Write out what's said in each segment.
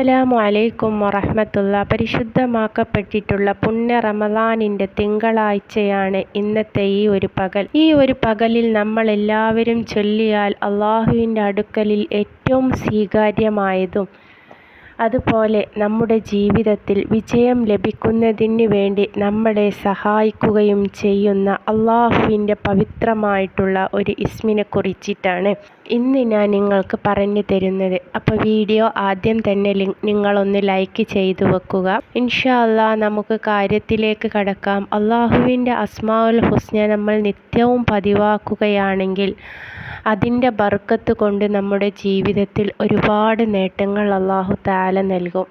അസ്സലാമു അലൈക്കും വറഹമത്തുള്ള പരിശുദ്ധമാക്കപ്പെട്ടിട്ടുള്ള പുണ്യ റമദാനിന്റെ തിങ്കളാഴ്ചയാണ് ഇന്നത്തെ ഈ ഒരു പകൽ. ഈ ഒരു പകലിൽ നമ്മൾ എല്ലാവരും ചൊല്ലിയാൽ അള്ളാഹുവിന്റെ അടുക്കലിൽ ഏറ്റവും സ്വീകാര്യമായതും അതുപോലെ നമ്മുടെ ജീവിതത്തിൽ വിജയം ലഭിക്കുന്നതിന് വേണ്ടി നമ്മളെ സഹായിക്കുകയും ചെയ്യുന്ന അള്ളാഹുവിന്റെ പവിത്രമായിട്ടുള്ള ഒരു ഇസ്മിനെ കുറിച്ചിട്ടാണ് ഇന്ന് ഞാൻ നിങ്ങൾക്ക് പറഞ്ഞു തരുന്നത്. അപ്പോൾ വീഡിയോ ആദ്യം തന്നെ നിങ്ങളൊന്ന് ലൈക്ക് ചെയ്തു വെക്കുക. ഇൻഷാ അല്ലാ നമുക്ക് കാര്യത്തിലേക്ക് കടക്കാം. അള്ളാഹുവിന്റെ അസ്മാഉൽ ഹുസ്ന നമ്മൾ നിത്യവും പതിവാക്കുകയാണെങ്കിൽ അതിന്റെ ബർക്കത്ത് കൊണ്ട് നമ്മുടെ ജീവിതത്തിൽ ഒരുപാട് നേട്ടങ്ങൾ അള്ളാഹു താല നൽകും.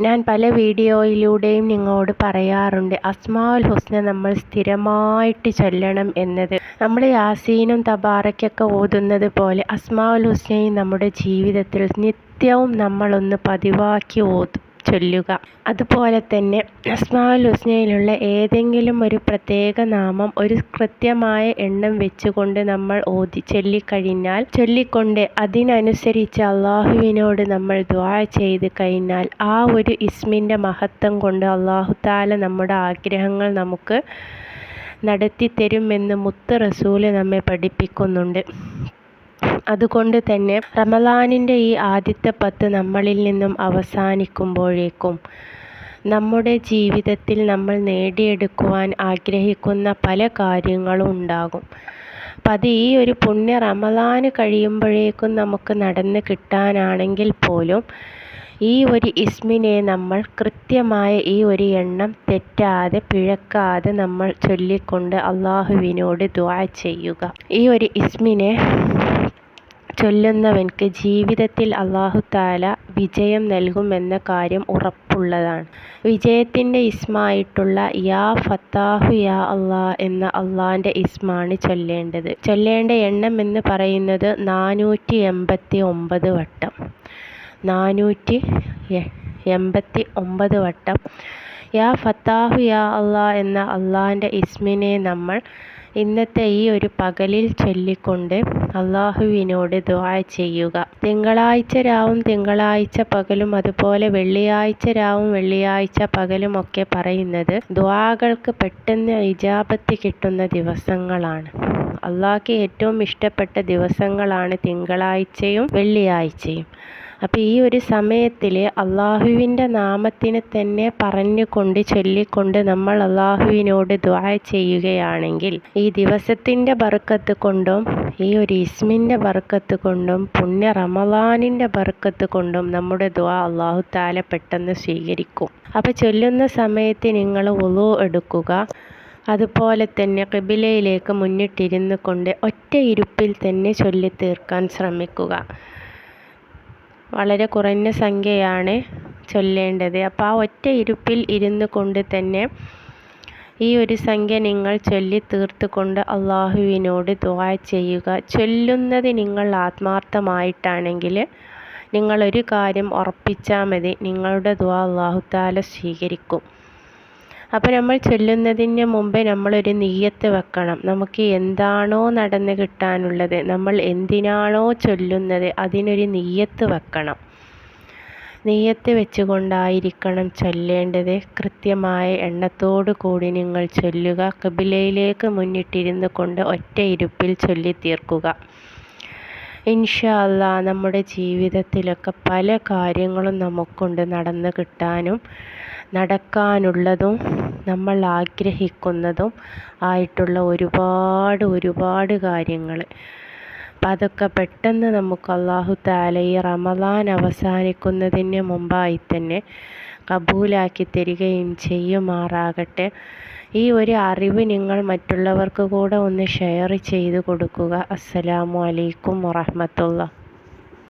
ഞാൻ പല വീഡിയോയിലൂടെയും നിങ്ങളോട് പറയാറുണ്ട് അസ്മാഉൽ ഹുസ്ന നമ്മൾ സ്ഥിരമായിട്ട് ചൊല്ലണം എന്നത്. നമ്മൾ യാസീനും തബാറയ്ക്കൊക്കെ ഓതുന്നത് പോലെ അസ്മാഉൽ ഹുസ്നയും നമ്മുടെ ജീവിതത്തിൽ നിത്യവും നമ്മളൊന്ന് പതിവാക്കി ഓതും. ചൊല്ലുക. അതുപോലെ തന്നെ അസ്മാഉൽ ഹുസ്നയിലുള്ള ഏതെങ്കിലും ഒരു പ്രത്യേക നാമം ഒരു കൃത്യമായ എണ്ണം വെച്ചുകൊണ്ട് നമ്മൾ ഓതി ചൊല്ലിക്കഴിഞ്ഞാൽ ചൊല്ലിക്കൊണ്ട് അതിനനുസരിച്ച് അള്ളാഹുവിനോട് നമ്മൾ ദ്വാ ചെയ്ത് കഴിഞ്ഞാൽ ആ ഒരു ഇസ്മിന്റെ മഹത്വം കൊണ്ട് അള്ളാഹു താല നമ്മുടെ ആഗ്രഹങ്ങൾ നമുക്ക് നടത്തി തരുമെന്ന് മുത്ത് റസൂൽ നമ്മെ പഠിപ്പിക്കുന്നുണ്ട്. അതുകൊണ്ട് തന്നെ റമലാനിന്റെ ഈ ആദ്യത്തെ പത്ത് നമ്മളിൽ നിന്നും അവസാനിക്കുമ്പോഴേക്കും നമ്മുടെ ജീവിതത്തിൽ നമ്മൾ നേടിയെടുക്കുവാൻ ആഗ്രഹിക്കുന്ന പല കാര്യങ്ങളും ഉണ്ടാകും. അപ്പം അത് ഈ ഒരു പുണ്യ റമലാന് കഴിയുമ്പോഴേക്കും നമുക്ക് നടന്ന് കിട്ടാനാണെങ്കിൽ പോലും ഈ ഒരു ഇസ്മിനെ നമ്മൾ കൃത്യമായ ഈ ഒരു എണ്ണം തെറ്റാതെ പിഴക്കാതെ നമ്മൾ ചൊല്ലിക്കൊണ്ട് അള്ളാഹുവിനോട് ദ്വാ ചെയ്യുക. ഈ ഒരു ഇസ്മിനെ ചൊല്ലുന്നവൻക്ക് ജീവിതത്തിൽ അള്ളാഹു താല വിജയം നൽകുമെന്ന കാര്യം ഉറപ്പുള്ളതാണ്. വിജയത്തിന്റെ ഇസ്മായിട്ടുള്ള യാ ഫത്താഹു യാ അള്ളാ എന്ന അള്ളാന്റെ ഇസ്മാണ് ചൊല്ലേണ്ടത്. ചൊല്ലേണ്ട എണ്ണം എന്ന് പറയുന്നത് നാനൂറ്റി എൺപത്തി ഒമ്പത് വട്ടം. നാനൂറ്റി എൺപത്തി ഒമ്പത് വട്ടം. യാ ഫത്താഹു യാ അള്ളാ എന്ന അള്ളാഹിന്റെ ഇസ്മിനെ നമ്മൾ ഇന്നത്തെ ഈ ഒരു പകലിൽ ചൊല്ലിക്കൊണ്ട് അള്ളാഹുവിനോട് ദുആ ചെയ്യുക. തിങ്കളാഴ്ച രാവും തിങ്കളാഴ്ച പകലും അതുപോലെ വെള്ളിയാഴ്ച രാവും വെള്ളിയാഴ്ച പകലും ഒക്കെ പറയുന്നത് ദുആകൾക്ക് പെട്ടെന്ന് ഇജാബത്ത് കിട്ടുന്ന ദിവസങ്ങളാണ്. അള്ളാഹ്ക്ക് ഏറ്റവും ഇഷ്ടപ്പെട്ട ദിവസങ്ങളാണ് തിങ്കളാഴ്ചയും വെള്ളിയാഴ്ചയും. അപ്പോൾ ഈ ഒരു സമയത്തിൽ അള്ളാഹുവിന്റെ നാമത്തിന് തന്നെ പറഞ്ഞുകൊണ്ട് ചൊല്ലിക്കൊണ്ട് നമ്മൾ അള്ളാഹുവിനോട് ദ്വാ ചെയ്യുകയാണെങ്കിൽ ഈ ദിവസത്തിന്റെ ബർക്കത്ത് കൊണ്ടും ഈ ഒരു ഇസ്മിന്റെ ബർക്കത്ത് കൊണ്ടും പുണ്യ റമലാനിന്റെ ബർക്കത്ത് കൊണ്ടും നമ്മുടെ ദ്വാ അള്ളാഹു താല പെട്ടെന്ന് സ്വീകരിക്കും. അപ്പോൾ ചൊല്ലുന്ന സമയത്ത് നിങ്ങൾ ഉളു എടുക്കുക. അതുപോലെ തന്നെ കിബിലയിലേക്ക് മുന്നിട്ടിരുന്നു കൊണ്ട് ഒറ്റ ഇരുപ്പിൽ തന്നെ ചൊല്ലി തീർക്കാൻ ശ്രമിക്കുക. വളരെ കുറഞ്ഞ സംഖ്യയാണ് ചൊല്ലേണ്ടത്. അപ്പോൾ ആ ഒറ്റ ഇരുപ്പിൽ ഇരുന്നു കൊണ്ട് തന്നെ ഈ ഒരു സംഖ്യ നിങ്ങൾ ചൊല്ലി തീർത്തുകൊണ്ട് അള്ളാഹുവിനോട് ദ്വാ ചെയ്യുക. ചൊല്ലുന്നത് നിങ്ങൾ ആത്മാർത്ഥമായിട്ടാണെങ്കിൽ നിങ്ങളൊരു കാര്യം ഉറപ്പിച്ചാൽ മതി. നിങ്ങളുടെ ദ്വാ അള്ളാഹു താല സ്വീകരിക്കും. അപ്പോൾ നമ്മൾ ചൊല്ലുന്നതിന് മുമ്പേ നമ്മളൊരു നീയത്ത് വെക്കണം. നമുക്ക് എന്താണോ നടന്ന് കിട്ടാനുള്ളത് നമ്മൾ എന്തിനാണോ ചൊല്ലുന്നത് അതിനൊരു നീയത്ത് വെക്കണം. നീയത്ത് വെച്ചുകൊണ്ടായിരിക്കണം ചൊല്ലേണ്ടത്. കൃത്യമായ എണ്ണത്തോടു കൂടി നിങ്ങൾ ചൊല്ലുക. കബിലയിലേക്ക് മുന്നിട്ടിരുന്നു കൊണ്ട് ഒറ്റ ഇരുപ്പിൽ ചൊല്ലിത്തീർക്കുക തീർക്കുക. ഇൻഷാ അല്ലാ നമ്മുടെ ജീവിതത്തിലൊക്കെ പല കാര്യങ്ങളും നമുക്കുണ്ട് നടന്നു കിട്ടാനും. നടക്കാനുള്ളതും നമ്മൾ ആഗ്രഹിക്കുന്നതും ആയിട്ടുള്ള ഒരുപാട് ഒരുപാട് കാര്യങ്ങൾ. അപ്പം അതൊക്കെ പെട്ടെന്ന് നമുക്ക് അള്ളാഹു താല ഈ റമദാൻ അവസാനിക്കുന്നതിന് മുമ്പായി തന്നെ കബൂലാക്കി തരികയും ചെയ്യുമാറാകട്ടെ. ഈ ഒരു അറിവ് നിങ്ങൾ മറ്റുള്ളവർക്ക് കൂടെ ഒന്ന് ഷെയർ ചെയ്ത് കൊടുക്കുക. അസ്സലാമു അലൈക്കും വറഹമത്തുള്ള.